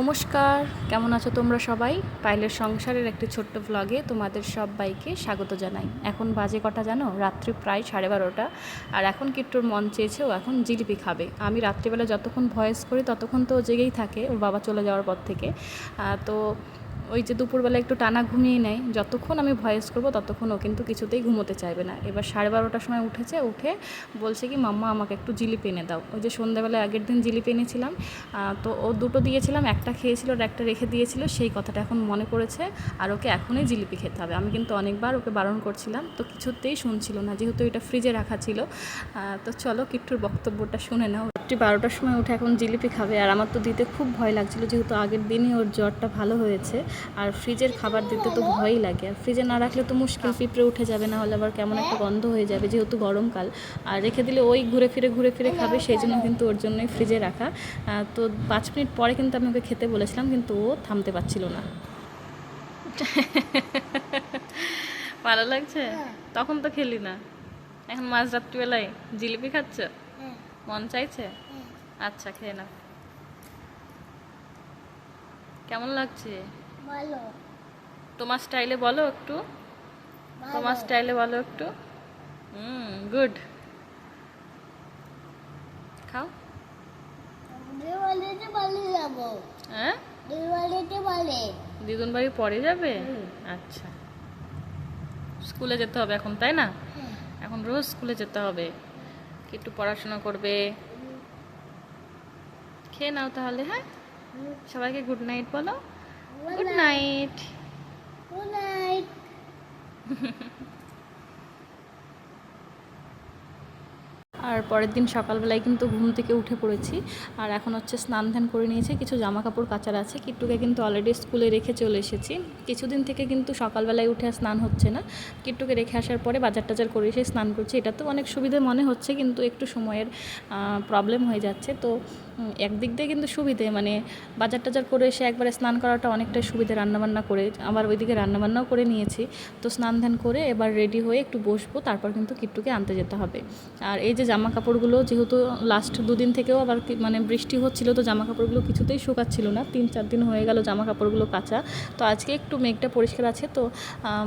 নমস্কার, কেমন আছো তোমরা সবাই? পাইলের সংসারের একটি ছোট্ট ব্লগে তোমাদের সবাইকে স্বাগত জানাই। এখন বাজে কটা জানো? রাত্রি প্রায় সাড়ে বারোটা। আর এখন কিট্টুর মন চেয়েছে ও এখন জিলিপি খাবে। আমি রাত্রিবেলা যতক্ষণ ভয়েস করি ততক্ষণ তো জেগেই থাকে, ওর বাবা চলে যাওয়ার পর থেকে। তো ওই যে দুপুরবেলা একটু টানা ঘুমিয়ে নেয়। যতক্ষণ আমি ভয়েস করব ততক্ষণ ও কিন্তু কিছুতেই ঘুমোতে চাইবে না। এবার সাড়ে বারোটার সময় উঠেছে, উঠে বলছে কি, মাম্মা, আমাকে একটু জিলিপি এনে দাও। ওই যে সন্ধ্যাবেলা আগের দিন জিলিপি এনেছিলাম। তো ও দুটো দিয়েছিলাম, একটা খেয়েছিল আর একটা রেখে দিয়েছিল। সেই কথাটা এখন মনে পড়েছে আর ওকে এখনই জিলিপি খেতে হবে। আমি কিন্তু অনেকবার ওকে বারণ করছিলাম, তো কিছুতেই শুনছিল না। যেহেতু এটা ফ্রিজে রাখা ছিল তো চলো কিট্টুর বক্তব্যটা শুনে নাও। রাত্রি বারোটার সময় উঠে এখন জিলিপি খাবে। আর আমার তো দিতে খুব ভয় লাগছিল, যেহেতু আগের দিনই ওর জ্বরটা ভালো হয়েছে। আর ফ্রিজের খাবার দিতে তো ভয়ই লাগে। আর ফ্রিজে না রাখলে তো মুশকিল পিঁপড়ে উঠে যাবে না হলে আবার কেমন একটা গন্ধ হয়ে যাবে যেহেতু গরমকাল। আর রেখে দিলে ওই ঘুরে ফিরে ঘুরে ফিরে খাবে সেই জন্য কিন্তু ওর জন্যই ফ্রিজে রাখা। তো পাঁচ মিনিট পরে কিন্তু আমি ওকে খেতে বলেছিলাম কিন্তু ও থামতে পারছিল না। ভালো লাগছে? তখন তো খেলি না। এখন মাঝ রাত্রিবেলায় জিলিপি খাচ্ছ? মন চাইছে? আচ্ছা খেয়ে নাও। কেমন লাগছে? ভালো তোমার স্টাইলে বলো একটু। তোমার স্টাইলে বলো একটু। হুম গুড। খাও। হ্যাঁ? দিদুন বাড়ি পরে যাবে? আচ্ছা। স্কুলে যেতে হবে এখন তাই না? এখন রোজ স্কুলে যেতে হবে। কি একটু পড়াশোনা করবে? খেয়ে নাও তাহলে হ্যাঁ? সবাইকে গুড নাইট বলো। গুড নাইট গুড নাইট আর পরের দিন সকালবেলায় কিন্তু ঘুম থেকে উঠে পড়েছি। আর এখন হচ্ছে স্নান ধ্যান করে নিয়েছি কিছু জামা কাপড় কাচার আছে। কিট্টুকে কিন্তু অলরেডি স্কুলে রেখে চলে এসেছি। কিছুদিন থেকে কিন্তু সকালবেলায় উঠে স্নান হচ্ছে না। কিট্টুকে রেখে আসার পরে বাজার টাজার করে এসে স্নান করছি। এটা তো অনেক সুবিধে মনে হচ্ছে কিন্তু একটু সময়ের প্রবলেম হয়ে যাচ্ছে। তো একদিক দিয়ে কিন্তু সুবিধে মানে বাজার টাজার করে এসে একবারে স্নান করাটা অনেকটাই সুবিধে রান্নাবান্না করে, আবার ওইদিকে রান্নাবান্নাও করে নিয়েছি। তো স্নান ধ্যান করে এবার রেডি হয়ে একটু বসবো, তারপর কিন্তু কিট্টুকে আনতে যেতে হবে। আর এই যে জামা কাপড়গুলো, যেহেতু লাস্ট দুদিন থেকেও আবার মানে বৃষ্টি হচ্ছিল, তো জামা কাপড়গুলো কিছুতেই শুকাচ্ছিল না। তিন চার দিন হয়ে গেল জামা কাপড়গুলো কাঁচা। তো আজকে একটু মেঘটা পরিষ্কার আছে, তো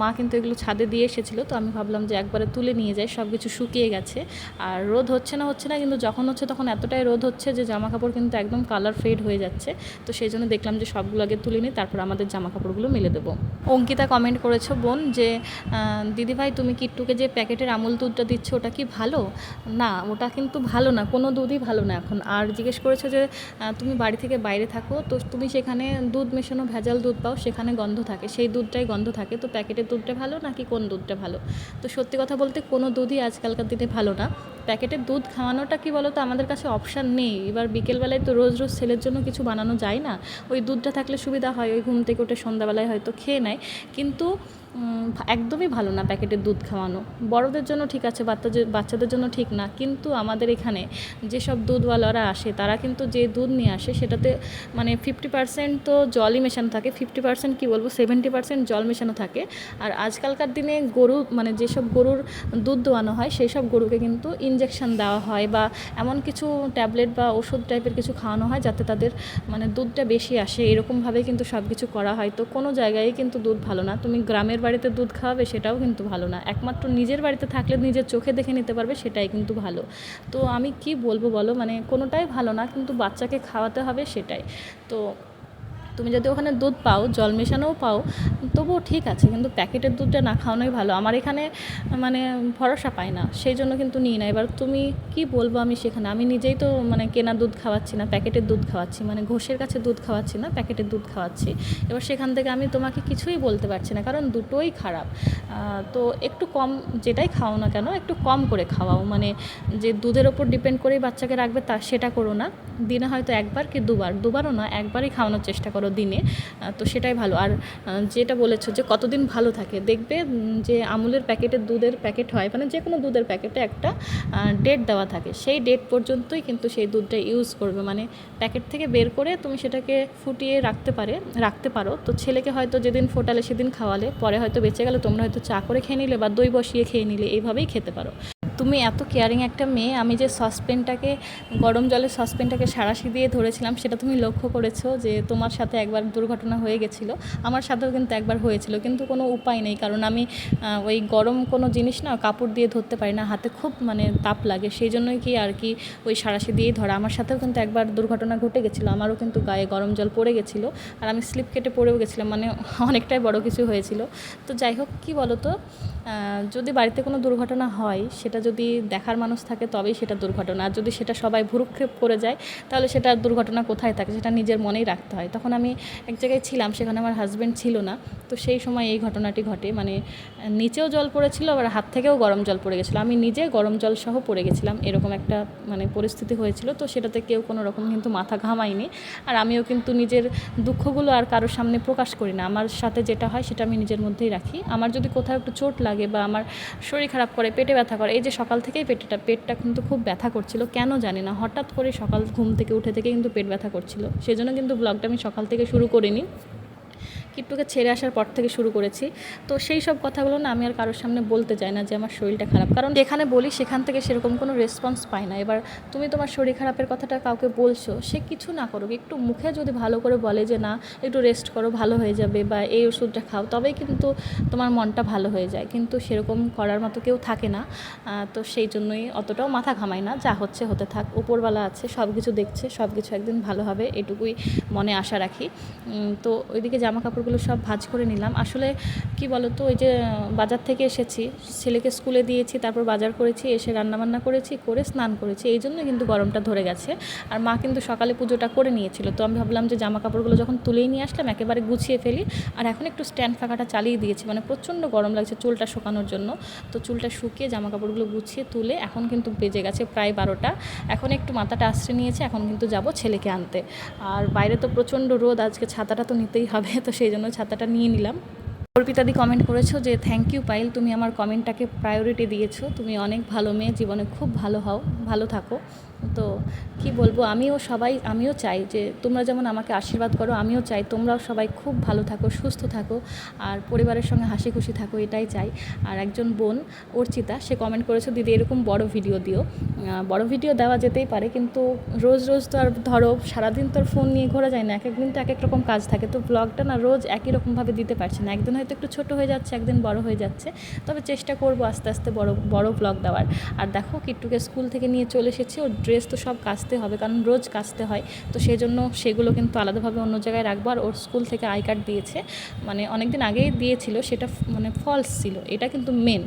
মা কিন্তু এগুলো ছাদে দিয়ে এসেছিল, তো আমি ভাবলাম যে একবারে তুলে নিয়ে যাই সব কিছু শুকিয়ে গেছে। আর রোদ হচ্ছে না হচ্ছে না, কিন্তু যখন হচ্ছে তখন এতটাই রোদ হচ্ছে যে জামা কাপড় কিন্তু একদম কালার ফেড হয়ে যাচ্ছে। তো সেই জন্য দেখলাম যে সবগুলো আগে তুলে নিই, তারপর আমাদের জামা কাপড়গুলো মেলে দেবো। অঙ্কিতা কমেন্ট করেছ, বোন, যে দিদিভাই, তুমি কিট্টুকে যে প্যাকেটের আমুল দুধটা দিচ্ছ, ওটা কি ভালো? না, ওটা কিন্তু ভালো না, কোনো দুধই ভালো না এখন। আর জিজ্ঞেস করেছ যে তুমি বাড়ি থেকে বাইরে থাকো, তো তুমি সেখানে দুধ মেশানো, ভেজাল দুধ পাও, সেখানে গন্ধ থাকে, সেই দুধটাই গন্ধ থাকে, তো প্যাকেটের দুধটা ভালো নাকি কোন দুধটা ভালো? তো সত্যি কথা বলতে কোনো দুধই আজকালকার দিনে ভালো না। প্যাকেটের দুধ খাওয়ানোটা কি বলো তো আমাদের কাছে অপশান নেই। এবার বিকেলবেলায় তো রোজ রোজ ছেলের জন্য কিছু বানানো যায় না। ওই দুধটা থাকলে সুবিধা হয়, ওই ঘুম থেকে উঠে সন্ধ্যাবেলায় হয়তো খেয়ে নেয়। কিন্তু একদমই ভালো না প্যাকেটের দুধ খাওয়ানো। বড়দের জন্য ঠিক আছে বাচ্চাদের বাচ্চাদের জন্য ঠিক না। কিন্তু আমাদের এখানে যেসব দুধওয়ালারা আসে, তারা কিন্তু যে দুধ নিয়ে আসে, সেটাতে মানে ফিফটি পার্সেন্ট তো জলই মেশানো থাকে। ফিফটি পার্সেন্ট কী বলব? সেভেন্টি পার্সেন্ট জল মেশানো থাকে। আর আজকালকার দিনে গরু মানে যেসব গরুর দুধ দোয়ানো হয় সেই সব গরুকে কিন্তু ইঞ্জেকশন দেওয়া হয় বা এমন কিছু ট্যাবলেট বা ওষুধ টাইপের কিছু খাওয়ানো হয় যাতে তাদের মানে দুধটা বেশি আসে। এরকমভাবে কিন্তু সব কিছু করা হয়। তো কোনো জায়গায় কিন্তু দুধ ভালো না। তুমি গ্রামের বাড়িতে দুধ খাওয়াবে সেটাও কিন্তু ভালো না। একমাত্র নিজের বাড়িতে থাকলে নিজের চোখে দেখে নিতে পারবে সেটাই কিন্তু ভালো। তো আমি কি বলব বলো? মানে কোনোটাই ভালো না, কিন্তু বাচ্চাকে খাওয়াতে হবে সেটাই। তো তুমি যদি ওখানে দুধ পাও, জল মেশানোও পাও, তবুও ঠিক আছে, কিন্তু প্যাকেটের দুধটা না খাওয়ানোই ভালো। আমার এখানে মানে ভরসা পায় না, সেই জন্য কিন্তু নিই না। এবার তুমি কি বলব আমি সেখানে? আমি নিজেই তো মানে কেনা দুধ খাওয়াচ্ছি না, প্যাকেটের দুধ খাওয়াচ্ছি মানে ঘোষের কাছে দুধ খাওয়াচ্ছি না, প্যাকেটের দুধ খাওয়াচ্ছি। এবার সেখান থেকে আমি তোমাকে কিছুই বলতে পারছি না, কারণ দুটোই খারাপ। তো একটু কম যেটাই খাও না কেন, একটু কম করে খাওয়াও। মানে যে দুধের ওপর ডিপেন্ড করেই বাচ্চাকে রাখবে তা সেটা করো না। দিনে হয়তো একবার কি দুবার, দুবারও না, একবারই খাওয়ানোর চেষ্টা করো। দিনে তো সেটাই ভালো। আর যেটা বলেছ যে কতদিন ভালো থাকে, দেখবে যে আমুলের প্যাকেটের দুধের প্যাকেট হয় মানে যে কোনো দুধের প্যাকেটে একটা ডেট দেওয়া থাকে। সেই ডেট পর্যন্তই কিন্তু সেই দুধটা ইউজ করবে। মানে প্যাকেট থেকে বের করে তুমি সেটাকে ফুটিয়ে রাখতে পারে, রাখতে পারো। তো ছেলেকে হয়তো যেদিন ফোটালে সেদিন খাওয়ালে, পরে হয়তো বেঁচে গেলে তোমরা হয়তো চা করে খেয়ে নিলে বা দই বসিয়ে খেয়ে নিলে, এইভাবেই খেতে পারো। তুমি এত কেয়ারিং একটা মেয়ে, আমি যে সসপেনটাকে গরম জলের সসপেনটাকে সারাশি দিয়ে ধরেছিলাম, সেটা তুমি লক্ষ্য করেছ যে তোমার সাথে একবার দুর্ঘটনা হয়ে গেছিল? আমার সাথেও কিন্তু একবার হয়েছিল, কিন্তু কোনো উপায় নেই, কারণ আমি ওই গরম কোনো জিনিস না, কাপড় দিয়ে ধরতে পারি না, হাতে খুব মানে তাপ লাগে, সেই জন্যই কি আর কি ওই সারাশি দিয়েই ধরা। আমার সাথেও কিন্তু একবার দুর্ঘটনা ঘটে গেছিল, আমারও কিন্তু গায়ে গরম জল পড়ে গেছিল, আর আমি স্লিপ কেটে পড়েও গেছিলাম মানে অনেকটাই বড় কিছু হয়েছিল। তো যাই হোক, কী বলো তো যদি বাড়িতে কোনো দুর্ঘটনা হয়, সেটা যদি দেখার মানুষ থাকে, তবেই সেটা দুর্ঘটনা। আর যদি সেটা সবাই ভুরুক্ষেপ করে যায়, তাহলে সেটা দুর্ঘটনা কোথায় থাকে, সেটা নিজের মনেই রাখতে হয়। তখন আমি এক জায়গায় ছিলাম, সেখানে আমার হাজব্যান্ড ছিল না। তো সেই সময় এই ঘটনাটি ঘটে। মানে নিচেও জল পড়েছিল, আবার হাত থেকেও গরম জল পড়ে গেছিল। আমি নিজে গরম জল সহ পড়ে গেছিলাম। এরকম একটা মানে পরিস্থিতি হয়েছিল। তো সেটাতে কেউ কোনো রকম কিন্তু মাথা ঘামায়নি। আর আমিও কিন্তু নিজের দুঃখগুলো আর কারোর সামনে প্রকাশ করি না। আমার সাথে যেটা হয়, সেটা আমি নিজের মধ্যেই রাখি। আমার যদি কোথাও একটু চোট লাগে বা আমার শরীর খারাপ করে, পেটে ব্যথা করে, এই যে সকাল থেকেই পেটেটা, পেটটা কিন্তু খুব ব্যথা করছিল। কেন জানি না, হঠাৎ করে সকাল ঘুম থেকে উঠে থেকে কিন্তু পেট ব্যথা করছিল। সেজন্য কিন্তু ব্লগটা আমি সকাল থেকে শুরু করিনি। কিট্টুকে ছেড়ে আসার পর থেকে শুরু করেছি। তো সেই সব কথাগুলো না আমি আর কারোর সামনে বলতে চাই না যে আমার শরীরটা খারাপ। কারণ যেখানে বলি সেখান থেকে সেরকম কোনো রেসপন্স পাই না। এবার তুমি তোমার শরীর খারাপের কথাটা কাউকে বলছো, সে কিছু না করুক। একটু মুখে যদি ভালো করে বলে যে, না, একটু রেস্ট করো, ভালো হয়ে যাবে বা এই ওষুধটা খাও, তবেই কিন্তু তোমার মনটা ভালো হয়ে যায়। কিন্তু সেরকম করার মতো কেউ থাকে না। তো সেই জন্যই অতটাও মাথা ঘামাই না। যা হচ্ছে হতে থাক। উপরওয়ালা আছে সব কিছু দেখছে সব কিছু একদিন ভালো হবে, এটুকুই মনে আশা রাখি। তো ওইদিকে জামা কাপড়গুলো সব ভাঁজ করে নিলাম। আসলে কি বলতো, ওই যে বাজার থেকে এসেছি, ছেলেকে স্কুলে দিয়েছি, তারপর বাজার করেছি, এসে রান্নাবান্না করেছি, করে স্নান করেছি, এই জন্য কিন্তু গরমটা ধরে গেছে। আর মা কিন্তু সকালে পুজোটা করে নিয়েছিল, তো আমি ভাবলাম যে জামা কাপড়গুলো যখন তুলেই নিয়ে আসলাম, একেবারে গুছিয়ে ফেলি। আর এখন একটু স্ট্যান্ড ফাঁকাটা চালিয়ে দিয়েছি মানে প্রচণ্ড গরম লাগছে চুলটা শুকানোর জন্য। তো চুলটা শুকিয়ে জামা কাপড়গুলো গুছিয়ে তুলে এখন কিন্তু বেজে গেছে প্রায় বারোটা। এখন একটু মাথাটা আশ্রে নিয়েছে, এখন কিন্তু যাব ছেলেকে আনতে। আর বাইরে তো প্রচণ্ড রোদ, আজকে ছাতাটা তো নিতেই হবে, তো সেই জন্য ছাতাটা নিয়ে নিলাম। অর্পিতাদি কমেন্ট করেছ যে থ্যাংক ইউ পাইল তুমি আমার কমেন্টটাকে প্রায়োরিটি দিয়েছ। তুমি অনেক ভালো মেয়ে, জীবনে খুব ভালো হও, ভালো থাকো। তো কি বলব, আমিও সবাই, আমিও চাই যে তোমরা যেমন আমাকে আশীর্বাদ করো, আমিও চাই তোমরাও সবাই খুব ভালো থাকো, সুস্থ থাকো আর পরিবারের সঙ্গে হাসি খুশি থাকো এটাই চাই। আর একজন বোন অর্চিতা, সে কমেন্ট করেছ, দিদি, এরকম বড় ভিডিও দিও। বড় ভিডিও দেওয়া যেতেই পারে কিন্তু রোজ রোজ তো আর ধরো সারাদিন তো আর ফোন নিয়ে ঘোরা যায় না এক একদিন তো এক এক রকম কাজ থাকে। তো ব্লগটা না রোজ একই রকমভাবে দিতে পারছি না। একদিন হয়তো একটু ছোট হয়ে যাচ্ছে, একদিন বড় হয়ে যাচ্ছে। তবে চেষ্টা করব আস্তে আস্তে বড় বড় ব্লগ দেওয়ার। আর দেখো, কিট্টুকে স্কুল থেকে নিয়ে চলে এসেছি, ওর ড্রেস তো সব কাচতে হবে, কারণ রোজ কাচতে হয়। তো সেই জন্য সেগুলো কিন্তু আলাদাভাবে অন্য জায়গায় রাখব। আর ওর স্কুল থেকে আই কার্ড দিয়েছে। মানে অনেক দিন আগেই দিয়েছিল, সেটা মানে ফলস ছিল। এটা কিন্তু মেন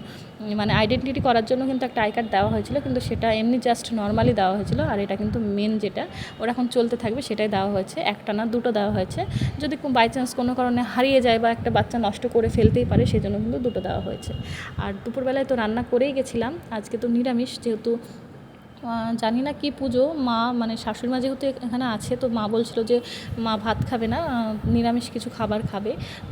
মানে আইডেন্টিটি করার জন্য কিন্তু একটা আই কার্ড দেওয়া হয়েছিল, কিন্তু সেটা এমনি জাস্ট নর্মালি দেওয়া হয়েছিল। আর এটা কিন্তু মেন যেটা, ওর এখন চলতে থাকবে সেটাই দেওয়া হয়েছে। একটা না দুটো দেওয়া হয়েছে। যদি বাই চান্স কোনো কারণে হারিয়ে যায় বা একটা বাচ্চা নষ্ট করে ফেলতেই পারে সেই জন্য কিন্তু দুটো দেওয়া হয়েছে। আর দুপুরবেলায় তো রান্না করেই গেছিলাম। আজকে তো নিরামিষ, যেহেতু জানি না কি পুজো। মা মানে শাশুড়ি মা যেহেতু এখানে আছে, তো মা বলছিল যে মা ভাত খাবে না নিরামিষ কিছু খাবার খাবে।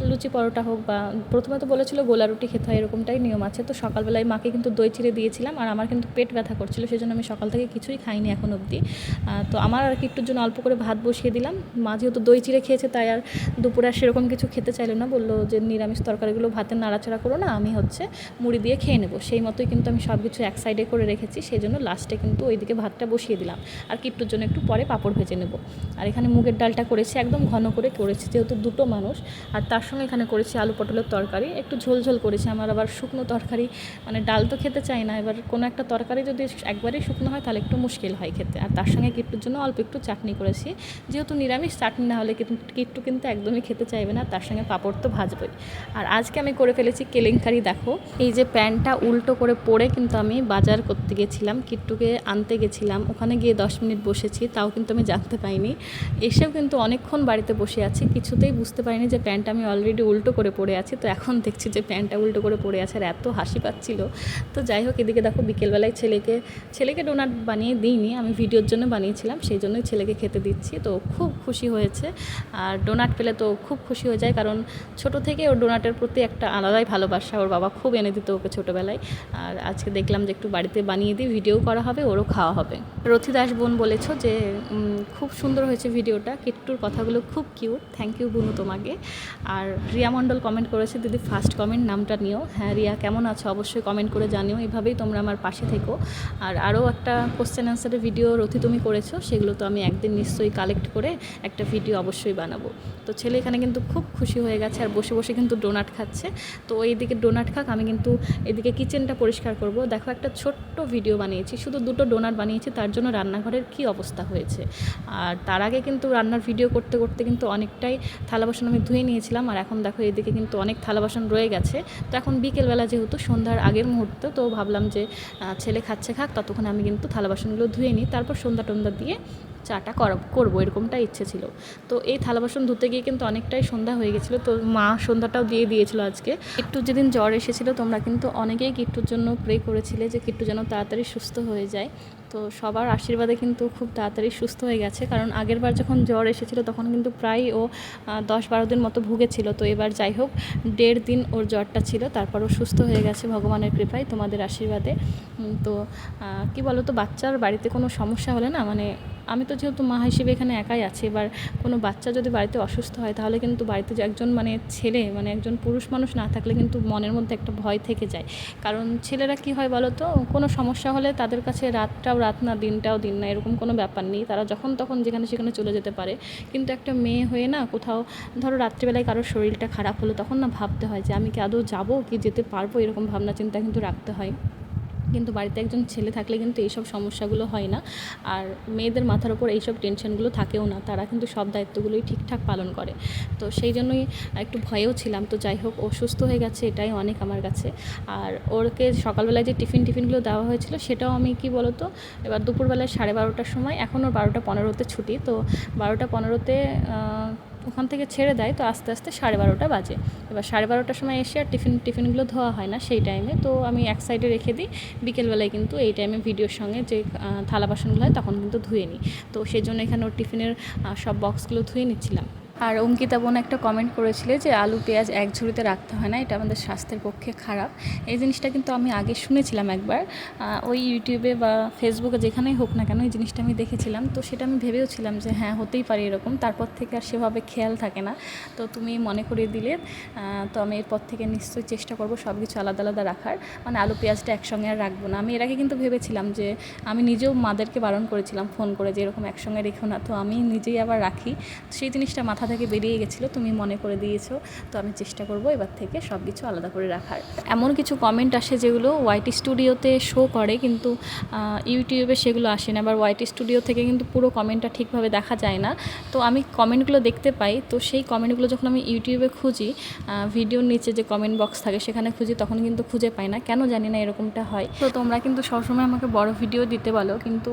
লুচি পরোটা হোক বা, প্রথমে তো বলেছিল গোলা রুটি খেতে হয়, এরকমটাই নিয়ম আছে। তো সকালবেলায় মাকে কিন্তু দই চিড়ে দিয়েছিলাম, আর আমার কিন্তু পেট ব্যথা করছিল সেই জন্য আমি সকাল থেকে কিছুই খাইনি এখন অবধি। তো আমার আর কি একটুর জন্য অল্প করে ভাত বসিয়ে দিলাম। মা যেহেতু দই চিড়ে খেয়েছে, তাই আর দুপুরে আর সেরকম কিছু খেতে চাইলো না। বলল যে, নিরামিষ তরকারিগুলো ভাতের নাড়াচাড়া করো না, আমি হচ্ছে মুড়ি দিয়ে খেয়ে নেব। সেই মতোই কিন্তু আমি সব কিছু এক সাইডে করে রেখেছি, সেই জন্য লাস্টে কিন্তু ওইদিকে ভাতটা বসিয়ে দিলাম। আর কিট্টুর জন্য একটু পরে পাঁপড় ভেজে নেব। আর এখানে মুগের ডালটা করেছি, একদম ঘন করে করেছি, যেহেতু দুটো মানুষ। আর তার সঙ্গে এখানে করেছি আলু পটলের তরকারি। একটু ঝোল ঝোল করেছি, আমার আবার শুকনো তরকারি। মানে ডাল তো খেতে চাই না, এবার কোনো একটা তরকারি যদি একবারেই শুকনো হয়, তাহলে একটু মুশকিল হয় খেতে। আর তার সঙ্গে কিট্টুর জন্য অল্প একটু চাটনি করেছি। যেহেতু নিরামিষ, চাটনি না হলে কিন্তু কিট্টু কিন্তু একদমই খেতে চাইবে না, তার সঙ্গে পাঁপড় তো ভাজবই। আর আজকে আমি করে ফেলেছি কেলেঙ্কারি, দেখো। এই যে প্যান্টটা উল্টো করে পরে কিন্তু আমি বাজার করতে গেছিলাম। কিট্টুকে আনতে গেছিলাম। ওখানে গিয়ে দশ মিনিট বসেছি, তাও কিন্তু আমি জানতে পাইনি। এসেও কিন্তু অনেকক্ষণ বাড়িতে বসে আছি, কিছুতেই বুঝতে পারিনি যে প্যান্টটা আমি অলরেডি উল্টো করে পড়ে আছি। তো এখন দেখছি যে প্যান্টটা উল্টো করে পড়ে আছে আর এত হাসি পাচ্ছিল। তো যাই হোক, এদিকে দেখো বিকেলবেলায় ছেলেকে ছেলেকে ডোনাট বানিয়ে দিইনি, আমি ভিডিওর জন্য বানিয়েছিলাম, সেই জন্যই ছেলেকে খেতে দিচ্ছি। তো খুব খুশি হয়েছে। আর ডোনাট পেলে তো খুব খুশি হয়ে যায়, কারণ ছোট থেকে ওর ডোনাটের প্রতি একটা আলাদাই ভালোবাসা। ওর বাবা খুব এনে দিত ওকে ছোটোবেলায়। আর আজকে দেখলাম যে একটু বাড়িতে বানিয়ে দিই ভিডিও করা হবে, ওর ওরও খাওয়া হবে। রথি দাস বোন বলেছ যে খুব সুন্দর হয়েছে ভিডিওটা। কিট্টুর কথাগুলো খুব কিউট। থ্যাংক ইউ বুনু তোমাকে। আর রিয়া মণ্ডল কমেন্ট করেছে, দিদি ফার্স্ট কমেন্ট নামটা নিও। হ্যাঁ রিয়া, কেমন আছো? অবশ্যই কমেন্ট করে জানিও। এভাবেই তোমরা আমার পাশে থেকো। আর আরও একটা কোশ্চেন অ্যান্সারের ভিডিও রথি তুমি করেছ, সেগুলো তো আমি একদিন নিশ্চয়ই কালেক্ট করে একটা ভিডিও অবশ্যই বানাবো। তো ছেলে এখানে কিন্তু খুব খুশি হয়ে গেছে আর বসে বসে কিন্তু ডোনাট খাচ্ছে। তো এইদিকে ডোনাট খাক, আমি কিন্তু এদিকে কিচেনটা পরিষ্কার করব। দেখো একটা ছোট্ট ভিডিও বানিয়েছি। শুধু দুটো ডোনাট বানিয়েছি, তার জন্য রান্নাঘরের কি অবস্থা হয়েছে? আর তার আগে কিন্তু রান্নার ভিডিও করতে করতে কিন্তু অনেকটাই থালা বাসন আমি ধুয়ে নিয়েছিলাম, আর এখন দেখো এদিকে কিন্তু অনেক থালা বাসন রয়ে গেছে। তো এখন বিকেলবেলা যেহেতু সন্ধ্যার আগের মুহূর্ত, তো ভাবলাম যে ছেলে খাচ্ছে খাক, ততক্ষণ আমি কিন্তু থালা বাসনগুলো ধুয়ে নিই, তারপর সন্ধ্যা টন্দা দিয়ে চাটা করা, করব এরকমটা ইচ্ছে ছিল। তো এই থালা বাসন ধুতে গিয়ে কিন্তু অনেকটাই সন্ধ্যা হয়ে গেছিল। তো মা সন্ধ্যাটাও দিয়ে দিয়েছিল আজকে। একটু যেদিন জ্বর এসেছিল, তোমরা কিন্তু অনেকেই কিট্টুর জন্য প্রে করেছিলে যে কিট্টু যেন তাড়াতাড়ি সুস্থ হয়ে যায়। তো সবার আশীর্বাদে কিন্তু খুব তাড়াতাড়ি সুস্থ হয়ে গেছে। কারণ আগের বার যখন জ্বর এসেছিল, তখন কিন্তু প্রায় ও দশ বারো দিন মতো ভুগেছিল। তো এবার যাই হোক, দেড় দিন ওর জ্বরটা ছিল, তারপর ও সুস্থ হয়ে গেছে ভগবানের কৃপায়, তোমাদের আশীর্বাদে। তো কি বলো তো বাচ্চার বাড়িতে কোনো সমস্যা হলে না মানে আমি তো যেহেতু মা হিসেবে এখানে একাই আছি, এবার কোনো বাচ্চা যদি বাড়িতে অসুস্থ হয়, তাহলে কিন্তু বাড়িতে যে একজন মানে ছেলে মানে একজন পুরুষ মানুষ না থাকলে কিন্তু মনের মধ্যে একটা ভয় থেকে যায়। কারণ ছেলেরা কি হয় বলো তো কোনো সমস্যা হলে তাদের কাছে রাতটাও রাত না, দিনটাও দিন না, এরকম কোনো ব্যাপার নেই। তারা যখন তখন যেখানে সেখানে চলে যেতে পারে। কিন্তু একটা মেয়ে হয়ে না কোথাও, ধরো রাত্রিবেলায় কারোর শরীরটা খারাপ হলো, তখন না ভাবতে হয় যে আমি কি আদৌ যাব, কি যেতে পারব, এরকম ভাবনা চিন্তা কিন্তু রাখতে হয়। কিন্তু বাড়িতে একজন ছেলে থাকলে কিন্তু এইসব সমস্যাগুলো হয় না। আর মেয়েদের মাথার ওপর এইসব টেনশনগুলো থাকেও না, তারা কিন্তু সব দায়িত্বগুলোই ঠিকঠাক পালন করে। তো সেই জন্যই একটু ভয়েও ছিলাম, তো যাই হোক, ও সুস্থ হয়ে গেছে, এটাই অনেক আমার কাছে। আর ওরকে সকালবেলায় যে টিফিন টিফিনগুলো দেওয়া হয়েছিল, সেটাও আমি কি বলতো, এবার দুপুরবেলায় সাড়ে বারোটার সময় এখন ওর বারোটা পনেরোতে ছুটি, তো বারোটা পনেরোতে ওখান থেকে ছেড়ে দেয়, তো আস্তে আস্তে সাড়ে বারোটা বাজে। এবার সাড়ে বারোটার সময় এসে আর টিফিন, টিফিনগুলো ধোয়া হয় না সেই টাইমে তো আমি এক সাইডে রেখে দিই, বিকেলবেলায় কিন্তু এই টাইমে ভিডিওর সঙ্গে যে থালা বাসনগুলো হয় তখন কিন্তু ধুয়ে নিই। তো সেই জন্য এখানে ওর টিফিনের সব বক্সগুলো ধুয়ে নিচ্ছিলাম। আর অঙ্কিতা বোন একটা কমেন্ট করেছিলে যে আলু, পেঁয়াজ এক ঝুড়িতে রাখতে হয় না, এটা আমাদের স্বাস্থ্যের পক্ষে খারাপ। এই জিনিসটা কিন্তু আমি আগে শুনেছিলাম একবার। ওই ইউটিউবে বা ফেসবুকে যেখানেই হোক না কেন এই জিনিসটা আমি দেখেছিলাম। তো সেটা আমি ভেবেও ছিলাম যে হ্যাঁ হতেই পারে এরকম। তারপর থেকে আর সেভাবে খেয়াল থাকে না। তো তুমি মনে করিয়ে দিলে। তো আমি এরপর থেকে নিশ্চয়ই চেষ্টা করব সব কিছু আলাদা আলাদা রাখার। মানে আলু, পেঁয়াজটা একসঙ্গে আর রাখব না। আমি এর আগে কিন্তু ভেবেছিলাম যে আমি নিজেও মাদেরকে বারণ করেছিলাম, ফোন করে যে এরকম একসঙ্গে রেখো না। তো আমি নিজেই আবার রাখি। সেই জিনিসটা মাথা থেকে বেরিয়ে গেছিল, তুমি মনে করে দিয়েছ। তো আমি চেষ্টা করব এবার থেকে সব কিছু আলাদা করে রাখার। এমন কিছু কমেন্ট আসে যেগুলো ওয়াইটি স্টুডিওতে শো করে, কিন্তু ইউটিউবে সেগুলো আসে না। আবার ওয়াইটি স্টুডিও থেকে কিন্তু পুরো কমেন্টটা ঠিকভাবে দেখা যায় না। তো আমি কমেন্টগুলো দেখতে পাই, তো সেই কমেন্টগুলো যখন আমি ইউটিউবে খুঁজি ভিডিওর নিচে যে কমেন্ট বক্স থাকে সেখানে খুঁজি, তখন কিন্তু খুঁজে পাই না। কেন জানি না এরকমটা হয়। তো তোমরা কিন্তু সবসময় আমাকে বড় ভিডিও দিতে বলো, কিন্তু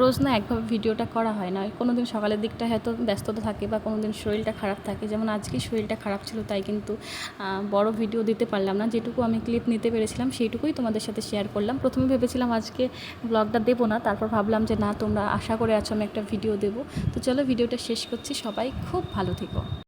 রোজ না একভাবে ভিডিওটা করা হয় না। কোনো দিন সকালের দিকটা হয়তো ব্যস্ততা থাকে বা কোনো দিন শরীরটা খারাপ থাকে। যেমন আজকে শরীরটা খারাপ ছিল, তাই কিন্তু বড় ভিডিও দিতে পারলাম না। যেটুকু আমি ক্লিপ নিতে পেরেছিলাম, সেইটুকুই তোমাদের সাথে শেয়ার করলাম। প্রথমে ভেবেছিলাম আজকে ব্লগটা দেবো না, তারপর ভাবলাম যে না, তোমরা আশা করে আছো আমি একটা ভিডিও দেবো। তো চলো ভিডিওটা শেষ করছি। সবাই খুব ভালো থেকো।